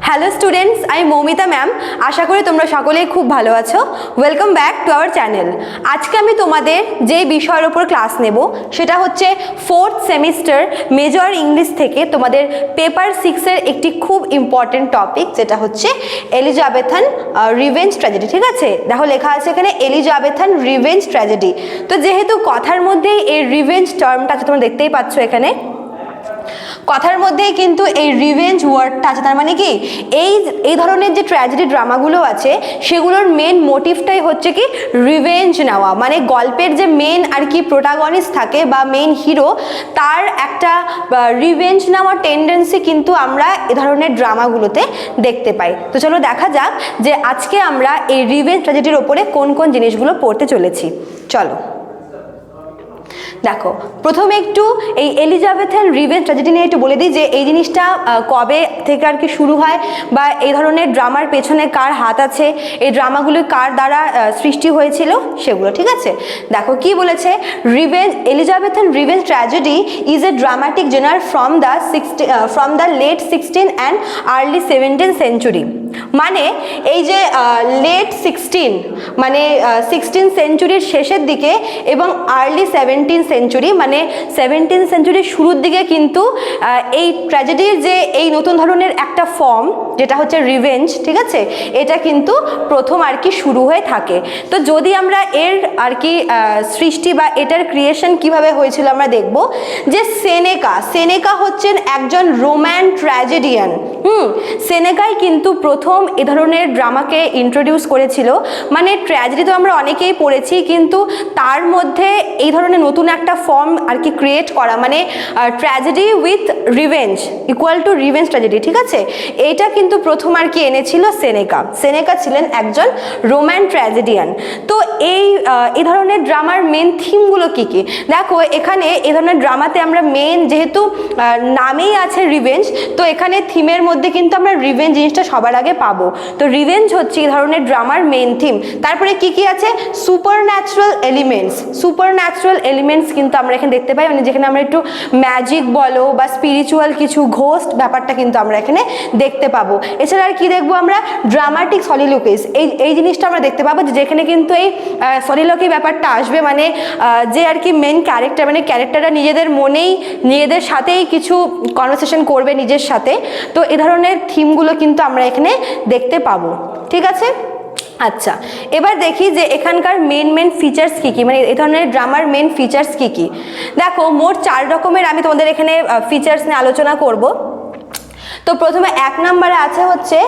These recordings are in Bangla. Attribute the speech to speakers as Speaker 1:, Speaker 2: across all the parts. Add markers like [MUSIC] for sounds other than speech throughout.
Speaker 1: হ্যালো স্টুডেন্টস আমি মৌমিতা ম্যাম আশা করি তোমরা সকলেই খুব ভালো আছো। Welcome back to our channel আজকে আমি তোমাদের যে বিষয়ের ওপর ক্লাস নেব, সেটা হচ্ছে ফোর্থ সেমিস্টার মেজর ইংলিশ থেকে তোমাদের পেপার সিক্সের একটি খুব ইম্পর্টেন্ট টপিক যেটা হচ্ছে এলিজাবেথান রিভেঞ্জ ট্র্যাজেডি ঠিক আছে? দেখো লেখা আছে এখানে এলিজাবেথান রিভেঞ্জ ট্র্যাজেডি তো যেহেতু কথার মধ্যেই এই রিভেঞ্জ টার্মটা আছে, তোমরা দেখতেই পাচ্ছ এখানে। কথার মধ্যেই কিন্তু এই রিভেঞ্জ ওয়ার্ডটা আছে। তার মানে কি? এই এই ধরনের যে ট্র্যাজেডি ড্রামাগুলো আছে, সেগুলোর মেন মোটিভটাই হচ্ছে কি? রিভেঞ্জ নেওয়া। মানে গল্পের যে মেন আর কি প্রোটাগনিস্ট থাকে বা মেন হিরো তার একটা রিভেঞ্জ নেওয়ার টেন্ডেন্সি কিন্তু আমরা এ ধরনের ড্রামাগুলোতে দেখতে পাই। তো চলো দেখা যাক যে আজকে আমরা এই রিভেঞ্জ ট্র্যাজেডির ওপরে কোন কোন জিনিসগুলো পড়তে চলেছি। চলো। দেখো, প্রথমে একটু এই এলিজাবেথেন রিভেঞ্জ ট্র্যাজেডি নিয়ে একটু বলে দিই যে এই জিনিসটা কবে থেকে আর কি শুরু হয় বা এই ধরনের ড্রামার পেছনে কার হাত আছে, এই ড্রামাগুলো কার দ্বারা সৃষ্টি হয়েছিল সেগুলো, ঠিক আছে? দেখো, কি বলেছে? Revenge Elizabethan revenge tragedy is a dramatic genre from the sixty from the late sixteen and early seventeen century মানে এই যে লেট সিক্সটিন মানে সিক্সটিন সেঞ্চুরির শেষের দিকে এবং আর্লি সেভেন্টিন সেঞ্চুরি মানে সেভেন্টিন সেঞ্চুরির শুরুর দিকে কিন্তু এই ট্র্যাজেডির যে এই নতুন ধরনের একটা ফর্ম যেটা হচ্ছে রিভেঞ্জ ঠিক আছে? এটা কিন্তু প্রথম আর কি শুরু হয়ে থাকে। তো যদি আমরা এর আর কি সৃষ্টি বা এটার ক্রিয়েশন কীভাবে হয়েছিল আমরা দেখব যে সেনেকা সেনেকা হচ্ছেন একজন রোম্যান ট্র্যাজেডিয়ান হুম? সেনেকাই কিন্তু প্রথম এ ধরনের ড্রামাকে ইন্ট্রোডিউস করেছিল। মানে ট্র্যাজেডি তো আমরা অনেকেই পড়েছি, কিন্তু তার মধ্যে এই ধরনের নতুন একটা ফর্ম আর কি ক্রিয়েট করা। মানে tragedy with revenge equal to revenge tragedy ঠিক আছে? এইটা কিন্তু প্রথম আর কি এনেছিল সেনেকা। সেনেকা ছিলেন একজন রোম্যান ট্র্যাজেডিয়ান তো এই এই ধরনের ড্রামার মেন থিমগুলো কী কী? দেখো, এখানে এই ধরনের ড্রামাতে আমরা মেন যেহেতু নামেই আছে রিভেঞ্জ তো এখানে থিমের মধ্যে কিন্তু আমরা রিভেঞ্জ জিনিসটা সবার আগে পাবো। তো রিভেঞ্জ হচ্ছে এই ধরনের ড্রামার মেন থিম তারপরে কি কি আছে? Supernatural elements supernatural elements কিন্তু আমরা এখানে দেখতে পাই। মানে যেখানে আমরা একটু ম্যাজিক বলো বা স্পিরিচুয়াল কিছু ঘোস্ট ব্যাপারটা কিন্তু আমরা এখানে দেখতে পাবো। এছাড়া আর কি দেখব আমরা? ড্রামাটিক সলিলোকিস এই এই জিনিসটা আমরা দেখতে পাবো যেখানে কিন্তু এই সলিলোকি ব্যাপারটা আসবে। মানে যে আর কি মেন ক্যারেক্টার মানে ক্যারেক্টাররা নিজেদের মনেই, নিজেদের সাথেই কিছু কনভারসেশন করবে নিজের সাথে। তো এ ধরনের থিমগুলো কিন্তু আমরা এখানে দেখতে পাবো, ঠিক আছে? আচ্ছা এবার দেখি যে এখানকার মেন মেন ফিচার্স কী কী মানে এ ধরনের ড্রামার মেন ফিচার্স কী কী? দেখো, মোট চার রকমের আমি তোমাদের এখানে ফিচার্স নিয়ে আলোচনা করব। তো প্রথমে এক নম্বরে আছে হচ্ছে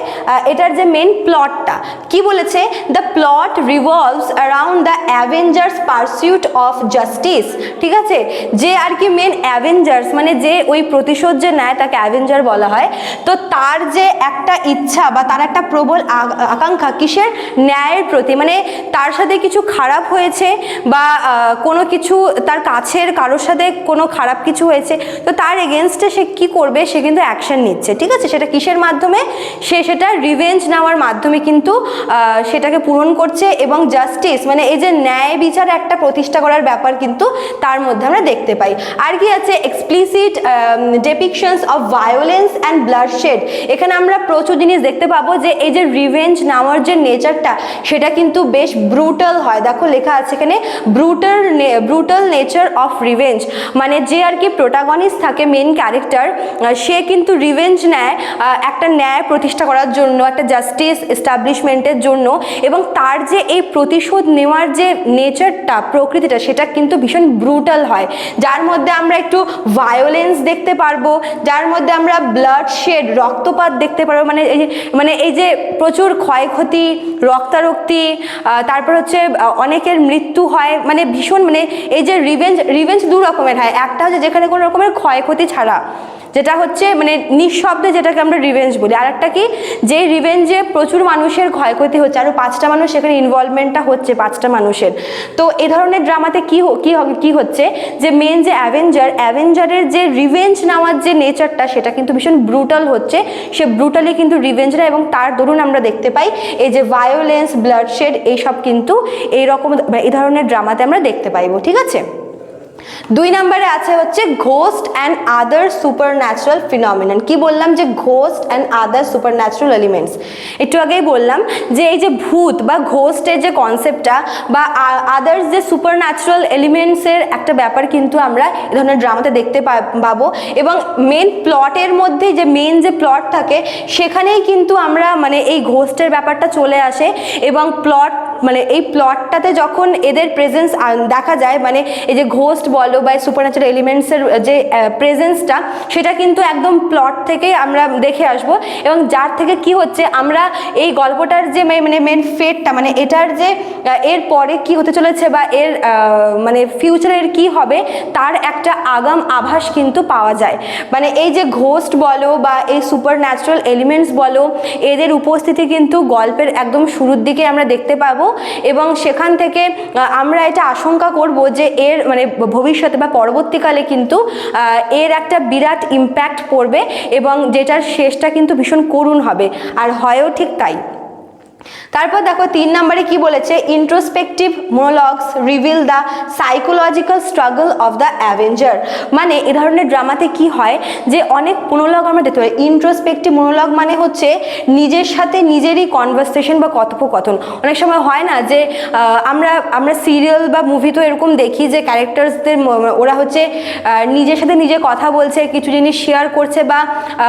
Speaker 1: এটার যে মেন প্লটটা কি বলেছে? The plot revolves around the avenger's pursuit of justice ঠিক আছে? যে আর কি মেন অ্যাভেঞ্জার্স মানে যে ওই প্রতিশোধ যে নেয় তাকে অ্যাভেঞ্জার বলা হয়, তো তার যে একটা ইচ্ছা বা তার একটা প্রবল আকাঙ্ক্ষা কিসের? ন্যায়ের প্রতি মানে তার সাথে কিছু খারাপ হয়েছে বা কোনো কিছু তার কাছের কারোর সাথে কোনো খারাপ কিছু হয়েছে, তো তার এগেনস্টে সে কি করবে? সে কিন্তু অ্যাকশন নিচ্ছে, ঠিক আছে? সেটা কিসের মাধ্যমে? সে সেটা রিভেঞ্জ নেওয়ার মাধ্যমে কিন্তু সেটাকে পূরণ করছে এবং জাস্টিস মানে এই যে ন্যায় বিচার একটা প্রতিষ্ঠা করার ব্যাপার কিন্তু তার মধ্যে আমরা দেখতে পাই। আর কি আছে? Explicit depictions of violence and bloodshed এখানে আমরা প্রচুর জিনিস দেখতে পাবো যে এই যে রিভেঞ্জ নেওয়ার যে নেচারটা সেটা কিন্তু বেশ ব্রুটাল হয়। দেখো, লেখা আছে এখানে brutal brutal nature of revenge মানে যে আর কি প্রোটাগনিস্ট থাকে মেন ক্যারেক্টার সে কিন্তু রিভেঞ্জ নেয় একটা ন্যায় প্রতিষ্ঠা করার জন্য, একটা জাস্টিস এস্টাবলিশমেন্টের জন্য এবং তার যে এই প্রতিশোধ নেওয়ার যে নেচারটা প্রকৃতিটা, সেটা কিন্তু ভীষণ ব্রুটাল হয়। যার মধ্যে আমরা একটু ভায়োলেন্স দেখতে পারব, যার মধ্যে আমরা ব্লাড শেড রক্তপাত দেখতে পারব মানে এই মানে এই যে প্রচুর ক্ষয়ক্ষতি, রক্তারক্তি তারপর হচ্ছে অনেকের মৃত্যু হয় মানে ভীষণ মানে এই যে রিভেঞ্জ রিভেঞ্জ দু রকমের হয়। একটা হচ্ছে যেখানে কোনো রকমের ক্ষয়ক্ষতি ছাড়া, যেটা হচ্ছে মানে নিঃশব্দে যেটাকে আমরা রিভেঞ্জ বলি। আর একটা কি? যে রিভেঞ্জে প্রচুর মানুষের ক্ষয়ক্ষতি হচ্ছে। আরও পাঁচটা মানুষ সেখানে ইনভলভমেন্টটা হচ্ছে পাঁচটা মানুষের। তো এ ধরনের ড্রামাতে কী কী কী হচ্ছে? যে মেন যে অ্যাভেঞ্জার অ্যাভেঞ্জারের যে রিভেঞ্জ নেওয়ার যে নেচারটা সেটা কিন্তু ভীষণ ব্রুটাল হচ্ছে। সে ব্রুটালি কিন্তু রিভেঞ্জ নেয় এবং তার দরুন আমরা দেখতে পাই, এই যে ভায়োলেন্স ব্লাডশেড এইসব কিন্তু এই রকম, এই ধরনের ড্রামাতে আমরা দেখতে পাইবো। ঠিক আছে? দুই নম্বরে আছে হচ্ছে ghost and other supernatural phenomenon কি বললাম যে ghost and other supernatural elements একটু আগেই বললাম যে এই যে ভূত বা ঘোস্টের যে কনসেপ্টটা বা আদার্স যে সুপার ন্যাচারাল এলিমেন্টসের একটা ব্যাপার কিন্তু আমরা এ ধরনের ড্রামাতে দেখতে পাবো। এবং মেন প্লটের মধ্যে যে মেন যে প্লট থাকে, সেখানেই কিন্তু আমরা মানে এই ঘোস্টের ব্যাপারটা চলে আসে এবং প্লট মানে এই প্লটটাতে যখন এদের প্রেজেন্স দেখা যায় মানে এই যে ঘোস্ট বলো বা সুপার ন্যাচারাল এলিমেন্টসের যে প্রেজেন্সটা সেটা কিন্তু একদম প্লট থেকেই আমরা দেখে আসব এবং যার থেকে কি হচ্ছে, আমরা এই গল্পটার যে মানে মেন ফেটটা মানে এটার যে এর পরে কি হতে চলেছে বা এর মানে ফিউচারের কি হবে, তার একটা আগাম আভাস কিন্তু পাওয়া যায়। মানে এই যে ঘোস্ট বলো বা এই সুপার ন্যাচারাল এলিমেন্টস বলো, এদের উপস্থিতি কিন্তু গল্পের একদম শুরুর দিকে আমরা দেখতে পাবো। এবং সেখান থেকে আমরা এটা আশঙ্কা করব যে এর মানে ভবিষ্যতে বা পরবর্তীকালে কিন্তু এর একটা বিরাট ইম্প্যাক্ট পড়বে এবং যেটার শেষটা কিন্তু ভীষণ করুণ হবে। আর হয়ও ঠিক তাই। তারপর দেখো তিন নম্বরে কি বলেছে? Introspective monologues reveal the psychological struggle of the avenger মানে এ ধরনের ড্রামাতে কি হয়? যে অনেক মোনোলগ আমরা দেখতে পাই। ইন্ট্রোস্পেকটিভ মোনোলগ মানে হচ্ছে নিজের সাথে নিজেরই কনভারসেশন বা কথোপকথন। অনেক সময় হয় না যে আমরা আমরা সিরিয়াল বা মুভি তো এরকম দেখি যে ক্যারেক্টার্সদের ওরা হচ্ছে নিজের সাথে নিজে কথা বলছে কিছু জিনিস শেয়ার করছে বা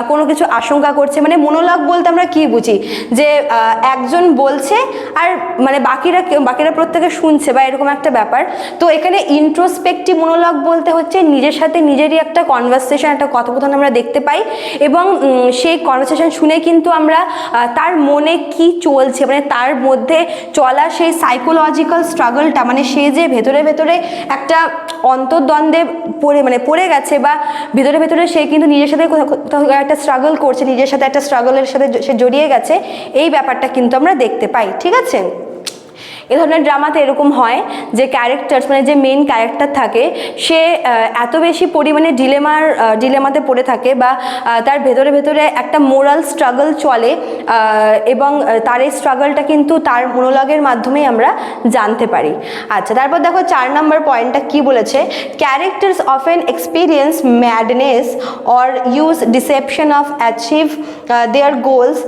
Speaker 1: কোনো কিছু আশঙ্কা করছে। মানে মোনোলগ বলতে আমরা কি বুঝি? যে আহ, একজন বলছে, আর মানে বাকিরা বাকিরা প্রত্যেকে শুনছে বা এরকম একটা ব্যাপার, তো এখানে ইন্ট্রোস্পেক্টিভ মনোলগ বলতে হচ্ছে নিজের সাথে নিজেরই একটা কনভারসেশন একটা কথোপকথন আমরা দেখতে পাই এবং সেই কনভারসেশন শুনে কিন্তু আমরা তার মনে কি চলছে মানে তার মধ্যে চলা সেই সাইকোলজিক্যাল স্ট্রাগলটা মানে সে যে ভেতরে ভেতরে একটা অন্তর্দ্বন্দ্বে পড়ে মানে পড়ে গেছে বা ভেতরে ভেতরে সে কিন্তু নিজের সাথে কোথাও একটা স্ট্রাগল করছে, নিজের সাথে একটা স্ট্রাগলের সাথে সে জড়িয়ে গেছে, এই ব্যাপারটা কিন্তু আমরা দেখতে পাই, ঠিক আছে? এ ধরনের ড্রামাতে এরকম হয় যে ক্যারেক্টার্স মানে যে মেন ক্যারেক্টার থাকে, সে এত বেশি পরিমাণে ডিলেমার ডিলেমাতে পড়ে থাকে বা তার ভেতরে ভেতরে একটা মোরাল স্ট্রাগল চলে এবং তার এই স্ট্রাগলটা কিন্তু তার মনোলগের মাধ্যমেই আমরা জানতে পারি। আচ্ছা তারপর দেখো চার নম্বর পয়েন্টটা কি বলেছে? Characters often experience madness or use deception of achieve their goals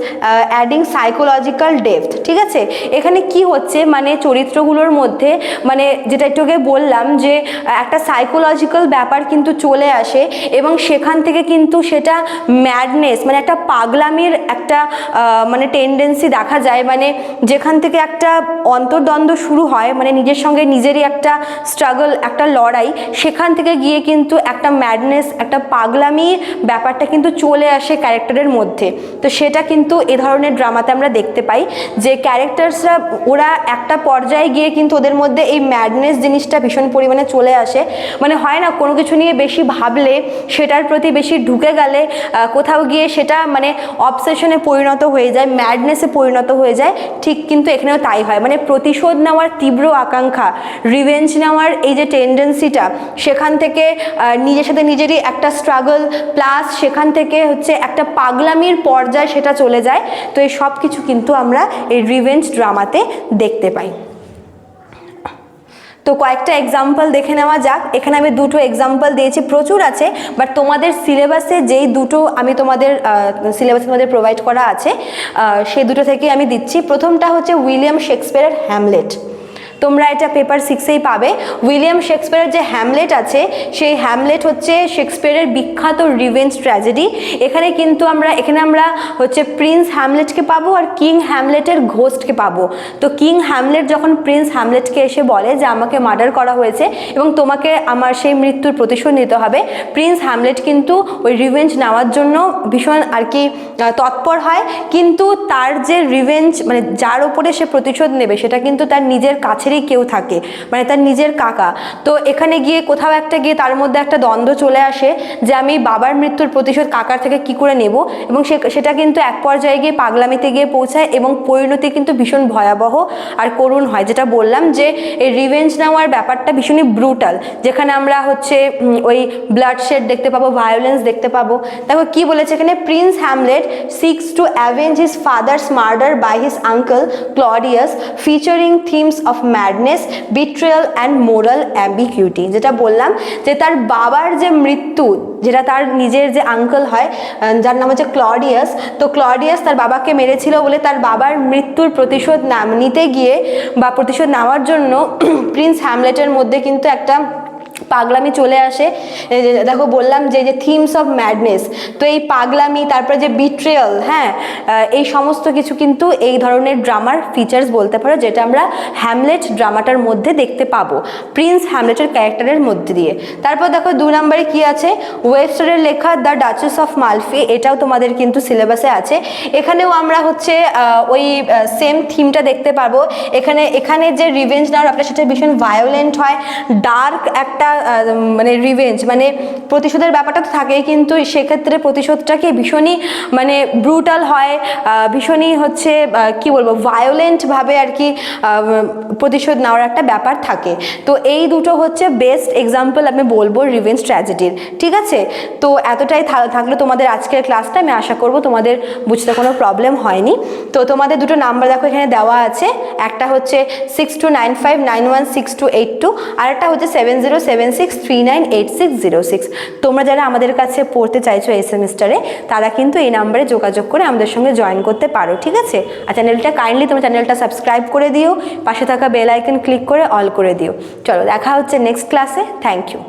Speaker 1: adding psychological depth ঠিক আছে? এখানে কি হচ্ছে? মানে চরিত্রগুলোর মধ্যে মানে যেটা একটু আগে বললাম যে একটা সাইকোলজিক্যাল ব্যাপার কিন্তু চলে আসে এবং সেখান থেকে কিন্তু সেটা ম্যাডনেস মানে একটা পাগলামির একটা মানে টেন্ডেন্সি দেখা যায়। মানে যেখান থেকে একটা অন্তর্দ্বন্দ্ব শুরু হয় মানে নিজের সঙ্গে নিজেরই একটা স্ট্রাগল একটা লড়াই, সেখান থেকে গিয়ে কিন্তু একটা ম্যাডনেস একটা পাগলামির ব্যাপারটা কিন্তু চলে আসে ক্যারেক্টারের মধ্যে। তো সেটা কিন্তু এ ধরনের ড্রামাতে আমরা দেখতে পাই যে ক্যারেক্টার্সরা ওরা একটা পর্যায়ে গিয়ে কিন্তু ওদের মধ্যে এই ম্যাডনেস জিনিসটা ভীষণ পরিমাণে চলে আসে। মানে হয় না, কোনো কিছু নিয়ে বেশি ভাবলে সেটার প্রতি বেশি ঢুকে গেলে কোথাও গিয়ে সেটা মানে অবসেশনে পরিণত হয়ে যায় ম্যাডনেসে পরিণত হয়ে যায়, ঠিক কিন্তু এখানেও তাই হয়। মানে প্রতিশোধ নেওয়ার তীব্র আকাঙ্ক্ষা রিভেঞ্জ নেওয়ার এই যে টেন্ডেন্সিটা সেখান থেকে নিজের সাথে নিজেরই একটা স্ট্রাগল প্লাস সেখান থেকে হচ্ছে একটা পাগলামির পর্যায়ে সেটা চলে যায়, তো এই সব কিছু কিন্তু আমরা এই রিভেঞ্জ ড্রামাতে দেখতে পাই। তো কয়েকটা এক্সাম্পল দেখে নেওয়া যাক। এখানে আমি দুটো এক্সাম্পল দিয়েছি, প্রচুর আছে বাট তোমাদের সিলেবাসে যেই দুটো আমি তোমাদের সিলেবাসে তোমাদের প্রোভাইড করা আছে সেই দুটো থেকে আমি দিচ্ছি। প্রথমটা হচ্ছে উইলিয়াম শেক্সপিয়ারের হ্যামলেট তোমরা এটা পেপার সিক্সেই পাবে। উইলিয়াম শেক্সপিয়ারের যে হ্যামলেট আছে, সেই হ্যামলেট হচ্ছে শেক্সপিয়ারের বিখ্যাত রিভেঞ্জ ট্র্যাজেডি এখানে কিন্তু আমরা, এখানে আমরা হচ্ছে প্রিন্স হ্যামলেটকে পাবো আর কিং হ্যামলেটের ঘোস্টকে পাবো। তো কিং হ্যামলেট যখন প্রিন্স হ্যামলেটকে এসে বলে যে আমাকে মার্ডার করা হয়েছে এবং তোমাকে আমার সেই মৃত্যুর প্রতিশোধ নিতে হবে প্রিন্স হ্যামলেট কিন্তু ওই রিভেঞ্জ নেওয়ার জন্য ভীষণ আর কি তৎপর হয়। কিন্তু তার যে রিভেঞ্জ মানে যার ওপরে সে প্রতিশোধ নেবে, সেটা কিন্তু তার নিজের কাছেরই কেউ থাকে মানে তার নিজের কাকা। তো এখানে গিয়ে কোথাও একটা গিয়ে তার মধ্যে একটা দ্বন্দ্ব চলে আসে যে আমি বাবার মৃত্যুর প্রতিশোধ কাকার থেকে কি করে নেব? এবং সেটা কিন্তু এক পর্যায়ে গিয়ে পাগলামিতে গিয়ে পৌঁছায় এবং পরিণতি কিন্তু ভীষণ ভয়াবহ আর করুণ হয়। যেটা বললাম যে এই রিভেঞ্জ নেওয়ার ব্যাপারটা ভীষণই ব্রুটাল যেখানে আমরা হচ্ছে ওই ব্লাড শেড দেখতে পাবো ভায়োলেন্স দেখতে পাবো। দেখো কি বলেছে এখানে? Prince Hamlet seeks to avenge his father's murder by his uncle Claudius featuring themes of madness betrayal and moral ambiguity যেটা বললাম যে তার বাবার যে মৃত্যু, যেটা তার নিজের যে আঙ্কল হয় যার নাম হচ্ছে ক্লডিয়াস তো ক্লডিয়াস তার বাবাকে মেরেছিল বলে তার বাবার মৃত্যুর প্রতিশোধ নাম নিতে গিয়ে বা প্রতিশোধ নেওয়ার জন্য [CLEARS THROAT] প্রিন্স হ্যামলেটের মধ্যে কিন্তু একটা পাগলামি চলে আসে। দেখো বললাম যে যে থিমস অফ ম্যাডনেস তো এই পাগলামি, তারপরে যে বিট্রেয়াল হ্যাঁ এই সমস্ত কিছু কিন্তু এই ধরনের ড্রামার ফিচার্স বলতে পারো, যেটা আমরা হ্যামলেট ড্রামাটার মধ্যে দেখতে পাবো প্রিন্স হ্যামলেটের ক্যারেক্টারের মধ্যে দিয়ে। তারপর দেখো দু নম্বরে কি আছে? ওয়েবস্টারের লেখা দ্য ডাচেস অফ মালফি এটাও তোমাদের কিন্তু সিলেবাসে আছে। এখানেও আমরা হচ্ছে ওই সেম থিমটা দেখতে পাবো। এখানে এখানে যে রিভেঞ্জ নেওয়ার আপনার সেটা ভীষণ ভায়োলেন্ট হয়। ডার্ক একটা মানে রিভেঞ্জ মানে প্রতিশোধের ব্যাপারটা তো থাকেই, কিন্তু সেক্ষেত্রে প্রতিশোধটাকে ভীষণই মানে ব্রুটাল হয় ভীষণই হচ্ছে কি বলব ভায়োলেন্টভাবে আর কি প্রতিশোধ নেওয়ার একটা ব্যাপার থাকে। তো এই দুটো হচ্ছে বেস্ট এক্সাম্পল আমি বলব রিভেঞ্জ ট্র্যাজেডির ঠিক আছে? তো এতটাই থাকল তোমাদের আজকের ক্লাসটা আমি আশা করব তোমাদের বুঝতে কোনো প্রবলেম হয়নি। তো তোমাদের দুটো নাম্বার দেখো এখানে দেওয়া আছে, একটা হচ্ছে six two nine five nine one six two eight two আর একটা হচ্ছে seven zero seven six three nine eight six zero six তোমরা যারা আমাদের কাছে পড়তে চাইছো এই সেমিস্টারে, তারা কিন্তু এই নাম্বারে যোগাযোগ করে আমাদের সঙ্গে জয়েন করতে পারো, ঠিক আছে? আর চ্যানেলটা কাইন্ডলি তোমার চ্যানেলটা সাবস্ক্রাইব করে দিও, পাশে থাকা বেল আইকন ক্লিক করে অল করে দিও। চলো, দেখা হচ্ছে নেক্সট ক্লাসে থ্যাংক ইউ